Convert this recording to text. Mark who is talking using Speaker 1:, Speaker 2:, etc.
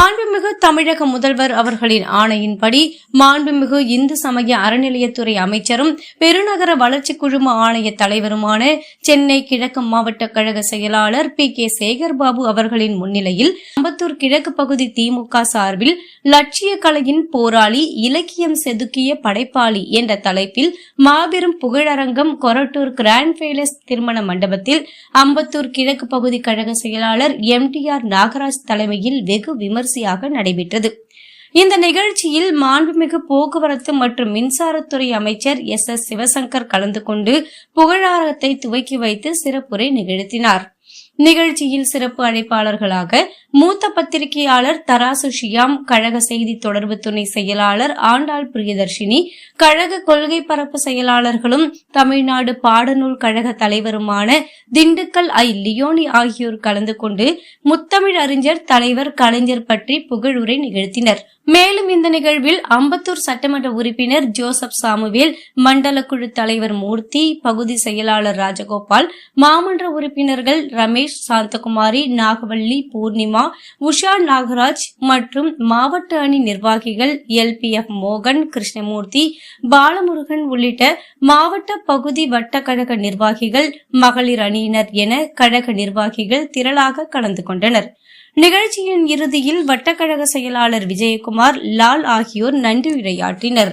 Speaker 1: மாண்புமிகு தமிழக முதல்வர் அவர்களின் ஆணையின்படி மாண்புமிகு இந்து சமய அறநிலையத்துறை அமைச்சரும் பெருநகர வளர்ச்சி குழும ஆணைய தலைவருமான சென்னை கிழக்கு மாவட்ட கழக செயலாளர் பி. கே. சேகர்பாபு அவர்களின் முன்னிலையில் அம்பத்தூர் கிழக்கு பகுதி திமுக சார்பில் லட்சிய கலையின் போராளி இலக்கியம் செதுக்கிய படைப்பாளி என்ற தலைப்பில் மாபெரும் புகழரங்கம் கொரட்டூர் கிராண்ட் பேலஸ் திருமண மண்டபத்தில் அம்பத்தூர் கிழக்கு பகுதி கழக செயலாளர் எம். டி. ஆர். நாகராஜ் தலைமையில் வெகு விமரிசையாக நடைபெற்றது. இந்த நிகழ்ச்சியில் மாண்புமிகு போக்குவரத்து மற்றும் மின்சாரத்துறை அமைச்சர் எஸ் எஸ் சிவசங்கர் கலந்து கொண்டு புகழாரத்தை துவக்கி வைத்து சிறப்புரை நிகழ்த்தினார். நிகழ்ச்சியில் சிறப்பு அழைப்பாளர்களாக மூத்த பத்திரிகையாளர் தராசு ஷியாம் கழக செய்தி தொடர்பு துணை செயலாளர் ஆண்டாள் பிரியதர்ஷினி கழக கொள்கை பரப்பு செயலாளர்களும் தமிழ்நாடு பாடநூல் கழக தலைவருமான திண்டுக்கல் ஐ. லியோனி ஆகியோர் கலந்து கொண்டு முத்தமிழ் அறிஞர் தலைவர் கலைஞர் பற்றி புகழுரை நிகழ்த்தினர். மேலும் இந்த நிகழ்வில் அம்பத்தூர் சட்டமன்ற உறுப்பினர் ஜோசப் சாமுவேல் மண்டல குழு தலைவர் மூர்த்தி பகுதி செயலாளர் ராஜகோபால் மாமன்ற உறுப்பினர்கள் ரமேஷ் சாந்தகுமாரி நாகவள்ளி பூர்ணிமா உஷா நாகராஜ் மற்றும் மாவட்ட அணி நிர்வாகிகள் எல் பி எஃப் மோகன் கிருஷ்ணமூர்த்தி பாலமுருகன் உள்ளிட்ட மாவட்ட பகுதி வட்ட கழக நிர்வாகிகள் மகளிர் அணியினர் என கழக நிர்வாகிகள் திரளாக கலந்து கொண்டனர். நிகழ்ச்சியின் இறுதியில் வட்டக்கழக செயலாளர் விஜயகுமார் லால் ஆகியோர் நன்றி உரையாற்றினர்